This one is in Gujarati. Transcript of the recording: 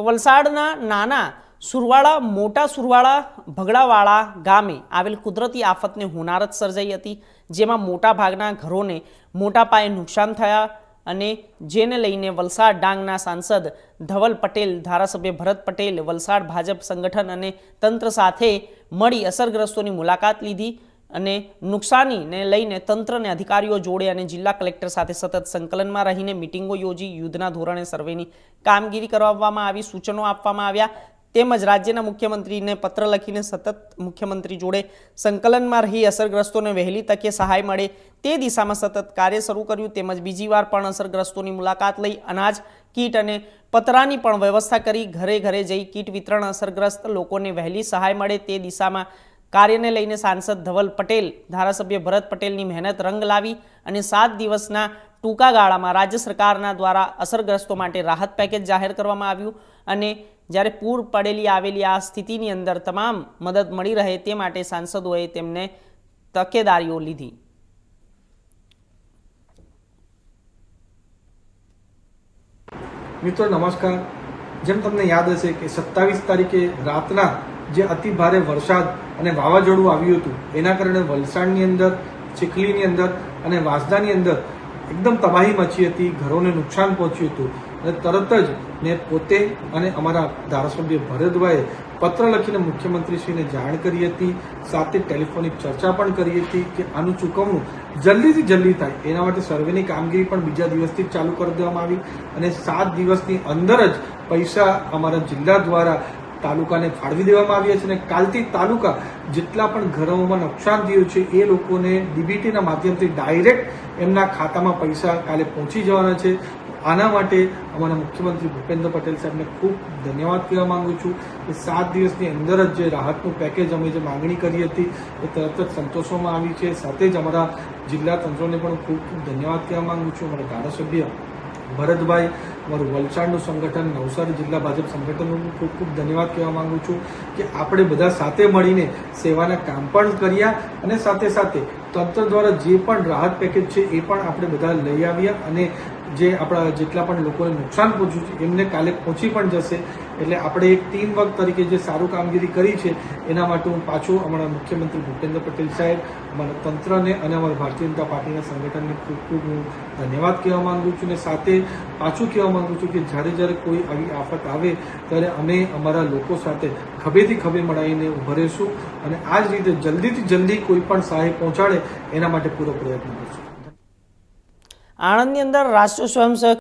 તો વલસાડના નાના સુરવાળા, મોટા સુરવાળા, ભગડાવાળા ગામે આવેલ કુદરતી આફતને હોનારત સર્જાઈ હતી, જેમાં મોટા ભાગના ઘરોને મોટા પાયે નુકસાન થયા અને જેને લઈને વલસાડ ડાંગના સાંસદ ધવલ પટેલ, ધારાસભ્ય ભરત પટેલ, વલસાડ ભાજપ સંગઠન અને તંત્ર સાથે મળી અસરગ્રસ્તોની મુલાકાત લીધી. અને નુકસાનીને લઈને તંત્રને અધિકારીઓ જોડે અને જિલ્લા કલેક્ટર સાથે સતત સંકલનમાં રહીને મિટિંગો યોજી, યુદ્ધના ધોરણે સર્વેની કામગીરી કરવામાં આવી, સૂચનો આપવામાં આવ્યા. તેમજ રાજ્યના મુખ્યમંત્રીને પત્ર લખીને સતત મુખ્યમંત્રી જોડે સંકલનમાં રહી, અસરગ્રસ્તોને વહેલી તકે સહાય મળે તે દિશામાં સતત કાર્ય શરૂ કર્યું. તેમજ બીજી વાર પણ અસરગ્રસ્તોની મુલાકાત લઈ અનાજ, કીટ અને પતરાની પણ વ્યવસ્થા કરી. ઘરે ઘરે જઈ કીટ વિતરણ અસરગ્રસ્ત લોકોને વહેલી સહાય મળે તે દિશામાં કાર્યને લઈને સાંસદ ધવલ પટેલ, ધારાસભ્ય ભરત પટેલની મહેનત રંગ લાવી અને સાત દિવસના ટૂંકા ગાળામાં રાજ્ય સરકારના દ્વારા અસરગ્રસ્તો માટે રાહત પેકેજ જાહેર કરવામાં આવ્યું અને જ્યારે પૂર પડેલી આવેલી આ સ્થિતિની અંદર તમામ મદદ મળી રહે તે માટે સાંસદોએ તેમને તકેદારીઓ લીધી. મિત્રો, નમસ્કાર. જેમ તમને યાદ હશે કે સત્તાવીસ તારીખે રાતના જે અતિ ભારે વરસાદ અને વાવાઝોડું આવ્યું હતું, એના કારણે વલસાડની અંદર, ચીખલીની અંદર અને વાંસદાની અંદર એકદમ તબાહી મચી હતી, ઘરોને નુકસાન પહોંચ્યું હતું. અને તરત જ મેં પોતે અને અમારા ધારાસભ્ય ભરતભાઈએ પત્ર લખીને મુખ્યમંત્રીશ્રીને જાણ કરી હતી, સાથે ટેલિફોનિક ચર્ચા પણ કરી હતી કે આનું ચૂકવણું જલ્દીથી જલ્દી થાય. એના માટે સર્વેની કામગીરી પણ બીજા દિવસથી ચાલુ કરી દેવામાં આવી. અને સાત દિવસની અંદર જ પૈસા અમારા જિલ્લા દ્વારા તાલુકાને ફાળવી દેવામાં આવ્યા છે અને કાલથી તાલુકા જેટલા પણ ઘરોમાં નુકસાન થયું છે, એ લોકોને ડીબીટીના માધ્યમથી ડાયરેક્ટ એમના ખાતામાં પૈસા કાલે પહોંચી જવાના છે. આના માટે અમારા મુખ્યમંત્રી ભૂપેન્દ્ર પટેલ સાહેબને ખૂબ ધન્યવાદ કહેવા માંગુ છું કે સાત દિવસની અંદર જ જે રાહતનું પેકેજ અમે જે માંગણી કરી હતી, એ તરત જ સંતોષવામાં આવી છે. સાથે જ અમારા જિલ્લા તંત્રોને પણ ખૂબ ખૂબ ધન્યવાદ કહેવા માંગુ છું. અમારા ધારાસભ્ય ભરતભાઈ અમારું વલસાડનું સંગઠન, નવસારી જિલ્લા ભાજપ સંગઠનનું ખૂબ ખૂબ ધન્યવાદ કહેવા માંગુ છું કે આપણે બધા સાથે મળીને સેવાના કામ પણ કર્યા અને સાથે સાથે તંત્ર દ્વારા જે પણ રાહત પેકેજ છે એ પણ આપણે બધા લઈ આવ્યા અને જે આપણા જેટલા પણ લોકોને નુકસાન પહોંચ્યું છે, એમને કાલે પહોંચી પણ જશે. એટલે આપણે એક ટીમ વર્ક તરીકે જે સારું કામગીરી કરી છે, એના માટે હું પાછું અમારા મુખ્યમંત્રી ભૂપેન્દ્ર પટેલ સાહેબ, અમારા તંત્રને અને અમારા ભારતીય જનતા પાર્ટીના સંગઠનને ખૂબ ખૂબ હું ધન્યવાદ કહેવા માંગુ છું અને સાથે પાછું કહેવા માંગુ છું કે જ્યારે જ્યારે કોઈ આવી આફત આવે, ત્યારે અમે અમારા લોકો સાથે ખભેથી ખભે મળાવીને રહીશું અને આ જ રીતે જલ્દીથી જલ્દી કોઈ પણ સહાય પહોંચાડે, એના માટે પૂરો પ્રયત્ન કરશું. આણંદની અંદર રાષ્ટ્રીય સ્વયંસેવક